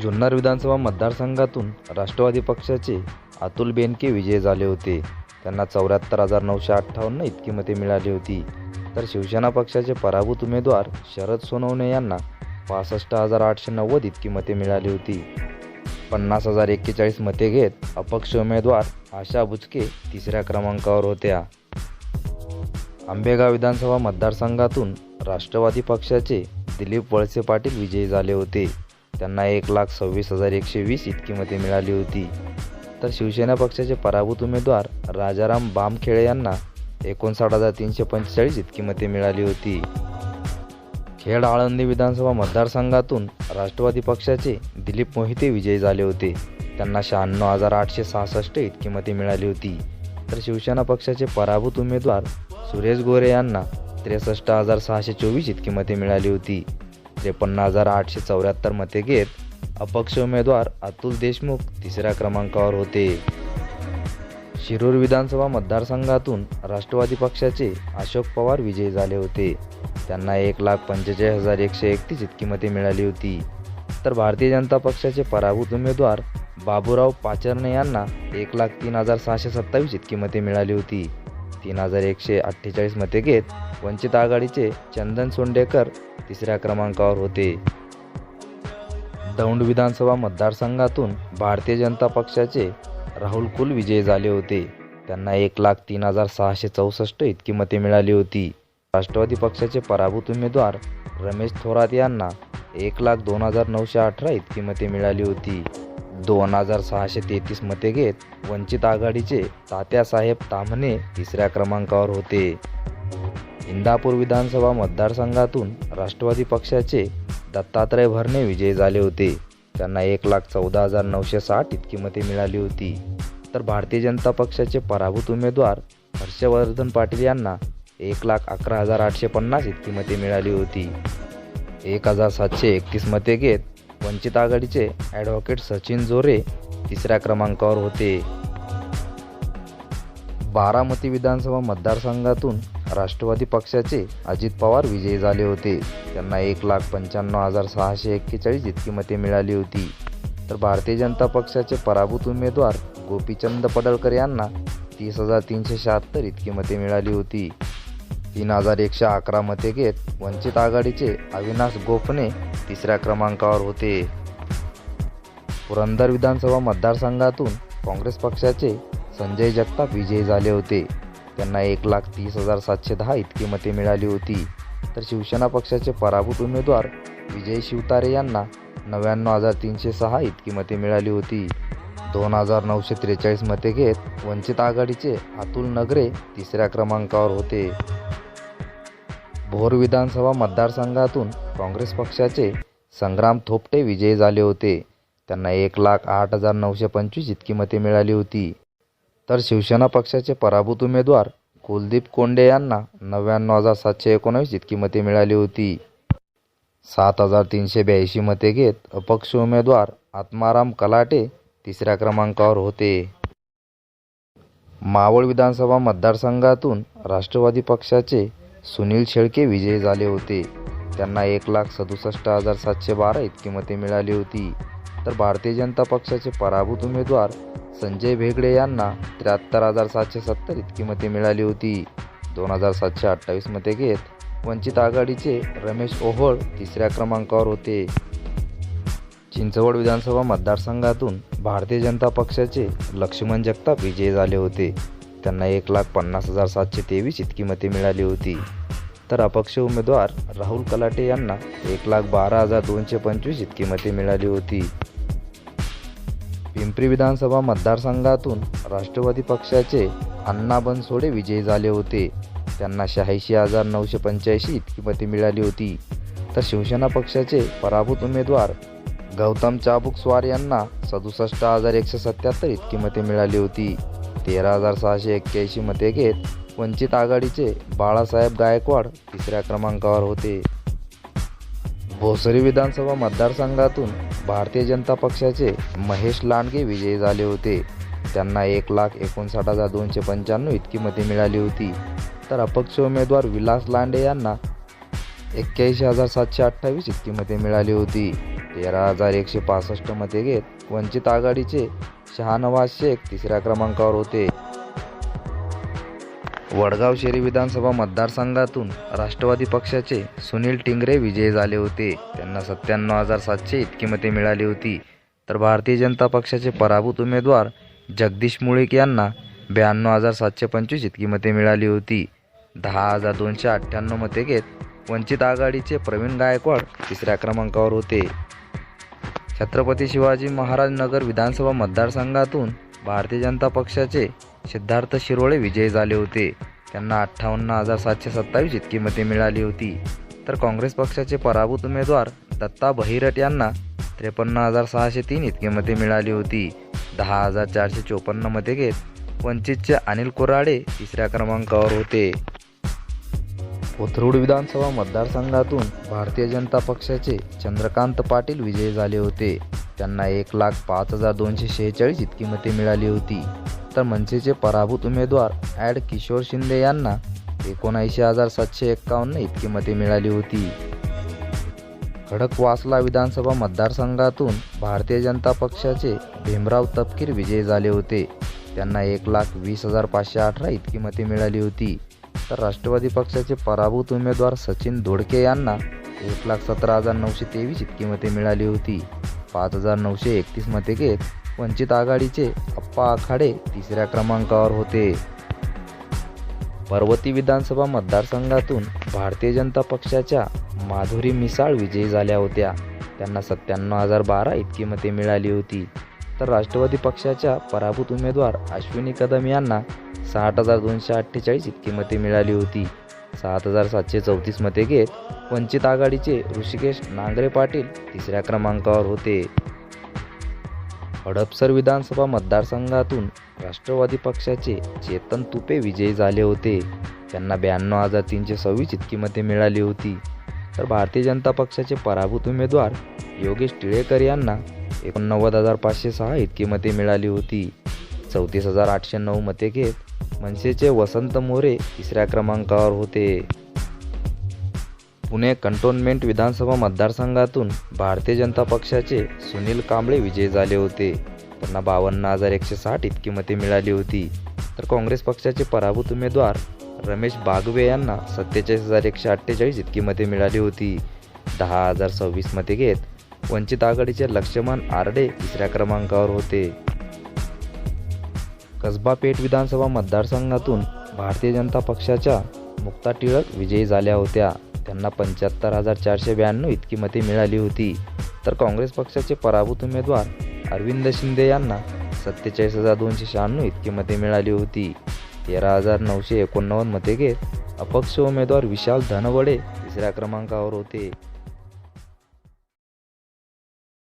जुन्नर विधानसभा मतदारसंघातून राष्ट्रवादी पक्षाचे अतुल बेनके विजयी झाले होते. त्यांना चौऱ्याहत्तर हजार नऊशे अठ्ठावन्न इतकी मते मिळाली होती. तर शिवसेना पक्षाचे पराभूत उमेदवार शरद सोनवणे यांना पासष्ट हजार आठशे नव्वद इतकी मते मिळाली होती. पन्नास हजार एक्केचाळीस मते घेत अपक्ष उमेदवार आशा बुचके तिसऱ्या क्रमांकावर होत्या. आंबेगाव विधानसभा मतदारसंघातून राष्ट्रवादी पक्षाचे दिलीप वळसे पाटील विजयी झाले होते. त्यांना एक लाख सव्वीस हजार एकशे वीस इतकी मते मिळाली होती. तर शिवसेना पक्षाचे पराभूत उमेदवार राजाराम बामखेळे यांना एकोणसाठ हजार तीनशे पंचेचाळीस इतकी मते मिळाली होती. खेड आळंदी विधानसभा मतदारसंघातून राष्ट्रवादी पक्षाचे दिलीप मोहिते विजयी झाले होते. त्यांना शहाण्णव हजार आठशे सहासष्ट इतकी मते मिळाली होती. तर शिवसेना पक्षाचे पराभूत उमेदवार सुरेश गोरे यांना त्रेसष्ट हजार सहाशे चोवीस इतकी मते मिळाली होती. त्रेपन्न हजार आठशे चौऱ्याहत्तर मते घेत अपक्ष उमेदवार अतुल देशमुख तिसऱ्या क्रमांकावर होते. शिरूर विधानसभा मतदारसंघातून राष्ट्रवादी पक्षाचे अशोक पवार विजयी झाले होते. त्यांना एक लाख पंचेचाळीस हजार एकशे एकतीस इतकी मते मिळाली होती. तर भारतीय जनता पक्षाचे पराभूत उमेदवार बाबूराव पाचरणे यांना एक लाख तीन हजार सहाशे सत्तावीस इतकी मते मिळाली होती. तीन हजार एकशे अठ्ठेचाळीस मते घेत वंचित आघाडीचे चंदन सोंडेकर तिसऱ्या क्रमांकावर होते. दौंड विधानसभा मतदारसंघातून भारतीय जनता पक्षाचे राहुल कुल विजयी झाले होते. त्यांना एक लाख तीन हजार सहाशे चौसष्ट इतकी मते मिळाली होती. राष्ट्रवादी पक्षाचे पराभूत उमेदवार रमेश थोरात यांना एक लाख दोन हजार नऊशे अठरा इतकी मते मिळाली होती. दोन हजार सहाशे तेहतीस मते घेत वंचित आघाडीचे तात्यासाहेब ताम्हणे तिसऱ्या क्रमांकावर होते. इंदापूर विधानसभा मतदारसंघातून राष्ट्रवादी पक्षाचे दत्तात्रय भरणे विजयी झाले होते. त्यांना एक लाख चौदा हजार नऊशे साठ इतकी मते मिळाली होती. तर भारतीय जनता पक्षाचे पराभूत उमेदवार हर्षवर्धन पाटील यांना एक लाख अकरा हजार आठशे पन्नास इतकी मते मिळाली होती. एक हजार सातशे एकतीस मते घेत वंचित आघाडीचे ॲडव्होकेट सचिन जोरे तिसऱ्या क्रमांकावर होते. बारामती विधानसभा मतदारसंघातून राष्ट्रवादी पक्षाचे अजित पवार विजयी झाले होते. त्यांना एक लाख पंच्याण्णव हजार सहाशे एक्केचाळीस इतकी मते मिळाली होती. तर भारतीय जनता पक्षाचे पराभूत उमेदवार गोपीचंद पडळकर यांना तीस हजार तीनशे शहात्तर इतकी मते मिळाली होती. तीन हजार एकशे अकरा मते घेत वंचित आघाडीचे अविनाश गोफणे तिसऱ्या क्रमांकावर होते. पुरंदर विधानसभा मतदारसंघातून काँग्रेस पक्षाचे संजय जगताप विजयी झाले होते. त्यांना एक लाख तीस हजार सातशे दहा इतकी मते मिळाली होती. तर शिवसेना पक्षाचे पराभूत उमेदवार विजय शिवतारे यांना नव्याण्णव हजार तीनशे सहा इतकी मते मिळाली होती. दोन हजार नऊशे त्रेचाळीस मते घेत वंचित आघाडीचे अतुल नगरे तिसऱ्या क्रमांकावर होते. भोर विधानसभा मतदारसंघातून काँग्रेस पक्षाचे संग्राम थोपटे विजयी झाले होते. त्यांना एक लाख आठ हजार नऊशे पंचवीस इतकी मते मिळाली होती. तर शिवसेना पक्षाचे पराभूत उमेदवार कुलदीप कोंडे यांना नव्याण्णव हजार सातशे एकोणावीस इतकी मते मिळाली होती. सात हजार तीनशे ब्याऐंशी मते घेत अपक्ष उमेदवार आत्माराम कलाटे तिसऱ्या क्रमांकावर होते. मावळ विधानसभा मतदारसंघातून राष्ट्रवादी पक्षाचे सुनील शेळके विजयी झाले होते. त्यांना एक लाख सदुसष्ट हजार सातशे बारा इतकी मते मिळाली होती. तर भारतीय जनता पक्षाचे पराभूत उमेदवार संजय भेगडे यांना त्र्याहत्तर हजार सातशे सत्तर इतकी मते मिळाली होती. दोन हजार सातशे अठ्ठावीस मते घेत वंचित आघाडीचे रमेश ओहोळ तिसऱ्या क्रमांकावर होते. चिंचवड विधानसभा मतदारसंघातून भारतीय जनता पक्षाचे लक्ष्मण जगताप विजयी झाले होते. त्यांना एक लाख पन्नास हजार सातशे तेवीस इतकी मते मिळाली होती. तर अपक्ष उमेदवार राहुल कलाटे यांना एक लाख बारा हजार दोनशे पंचवीस इतकी मते मिळाली होती. पिंपरी विधानसभा मतदारसंघातून राष्ट्रवादी पक्षाचे अण्णा बनसोडे विजयी झाले होते. त्यांना शहाऐंशी हजार नऊशे पंच्याऐंशी इतकी मते मिळाली होती. तर शिवसेना पक्षाचे पराभूत उमेदवार गौतम चाबुक स्वार यांना सदुसष्ट हजार एकशे सत्याहत्तर इतकी मते मिळाली होती. तेरा हजार सहाशे एक्क्याऐंशी मते घेत वंचित आघाडीचे बाळासाहेब गायकवाड तिसऱ्या क्रमांकावर होते. भोसरी विधानसभा मतदारसंघातून भारतीय जनता पक्षाचे महेश लांडगे विजयी झाले होते. त्यांना एक लाख एकोणसाठ हजार दोनशे पंच्याण्णव इतकी मते मिळाली होती. तर अपक्ष उमेदवार विलास लांडे यांना एक्क्याऐंशी हजार सातशे अठ्ठावीस इतकी मते मिळाली होती. तेरा हजार एकशे पासष्ट मते घेत वंचित आघाडीचे शहानवाज शेख तिसऱ्या क्रमांकावर होते. वडगाव शेरी विधानसभा मतदारसंघातून राष्ट्रवादी पक्षाचे सुनील टिंगरे विजयी झाले होते. त्यांना सत्त्याण्णव हजार सातशे इतकी मते मिळाली होती. तर भारतीय जनता पक्षाचे पराभूत उमेदवार जगदीश मुळीक यांना ब्याण्णव हजार सातशे पंचवीस इतकी मते मिळाली होती. दहा हजार दोनशे अठ्ठ्याण्णव मते घेत वंचित आघाडीचे प्रवीण गायकवाड तिसऱ्या क्रमांकावर होते. छत्रपती शिवाजी महाराज नगर विधानसभा मतदारसंघातून भारतीय जनता पक्षाचे सिद्धार्थ शिरोळे विजयी झाले होते. त्यांना अठ्ठावन्न हजार सातशे सत्तावीस इतकी मते मिळाली होती. तर काँग्रेस पक्षाचे पराभूत उमेदवार दत्ता बहिरट यांना त्रेपन्न हजार सहाशे तीन इतकी मते मिळाली होती. दहा हजार चारशे चोपन्न मते घेत वंचितचे अनिल कोराडे तिसऱ्या क्रमांकावर होते. कोथरूड विधानसभा मतदारसंघातून भारतीय जनता पक्षाचे चंद्रकांत पाटील विजयी झाले होते. त्यांना एक लाख पाच हजार दोनशे शेहेचाळीस इतकी मते मिळाली होती. तर मनसेचे पराभूत उमेदवार ॲड किशोर शिंदे यांना एकोणऐंशी हजार सातशे एक्कावन्न इतकी मते मिळाली होती. खडकवासला विधानसभा मतदारसंघातून भारतीय जनता पक्षाचे भीमराव तपकीर विजयी झाले होते. त्यांना एक लाख वीस हजार पाचशे अठरा इतकी मते मिळाली होती. तर राष्ट्रवादी पक्षाचे पराभूत उमेदवार सचिन धोडके यांना एक लाख सतरा हजार नऊशे तेवीस इतकी मते मिळाली होती. पाच हजार नऊशे एकतीस मते घेत वंचित आघाडीचे अप्पा आखाडे तिसऱ्या क्रमांकावर होते. पर्वती विधानसभा मतदारसंघातून भारतीय जनता पक्षाच्या माधुरी मिसाळ विजयी झाल्या होत्या. त्यांना सत्त्याण्णव हजार बारा इतकी मते मिळाली होती. तर राष्ट्रवादी पक्षाच्या पराभूत उमेदवार अश्विनी कदम यांना साठ हजार दोनशे अठ्ठेचाळीस इतकी मते मिळाली होती. सात हजार सातशे चौतीस मते घेत वंचित आघाडीचे ऋषिकेश नांगरे पाटील तिसऱ्या क्रमांकावर होते. हडपसर विधानसभा मतदारसंघातून राष्ट्रवादी पक्षाचे चेतन तुपे विजयी झाले होते. त्यांना ब्याण्णव हजार तीनशे सव्वीस इतकी मते मिळाली होती. तर भारतीय जनता पक्षाचे पराभूत उमेदवार योगेश टिळेकर यांना एकोणनव्वद हजार पाचशे सहा इतकी मते मिळाली होती. चौतीस हजार आठशे नऊ मते घेत मनसेचे वसंत मोरे तिसऱ्या क्रमांकावर होते. पुणे कंटोन्मेंट विधानसभा मतदारसंघातून भारतीय जनता पक्षाचे सुनील कांबळे विजयी झाले होते. त्यांना बावन्न हजार एकशे साठ इतकी मते मिळाली होती. तर काँग्रेस पक्षाचे पराभूत उमेदवार रमेश बागवे यांना सत्तेचाळीस हजार एकशे अठ्ठेचाळीस इतकी मते मिळाली होती. दहा हजार सव्वीस मते घेत वंचित आघाडीचे लक्ष्मण आरडे तिसऱ्या क्रमांकावर होते. कसबा पेठ विधानसभा मतदारसंघातून भारतीय जनता पक्षाच्या मुक्ता टिळक विजयी झाल्या होत्या. त्यांना पंच्याहत्तर हजार चारशे ब्याण्णव इतकी मते मिळाली होती. तर काँग्रेस पक्षाचे पराभूत उमेदवार अरविंद शिंदे यांना सत्तेचाळीस हजार दोनशे शहाण्णव इतकी मते मिळाली होती. तेरा हजार नऊशे एकोणनव्वद मते घेत अपक्ष उमेदवार विशाल धनवडे तिसऱ्या क्रमांकावर होते.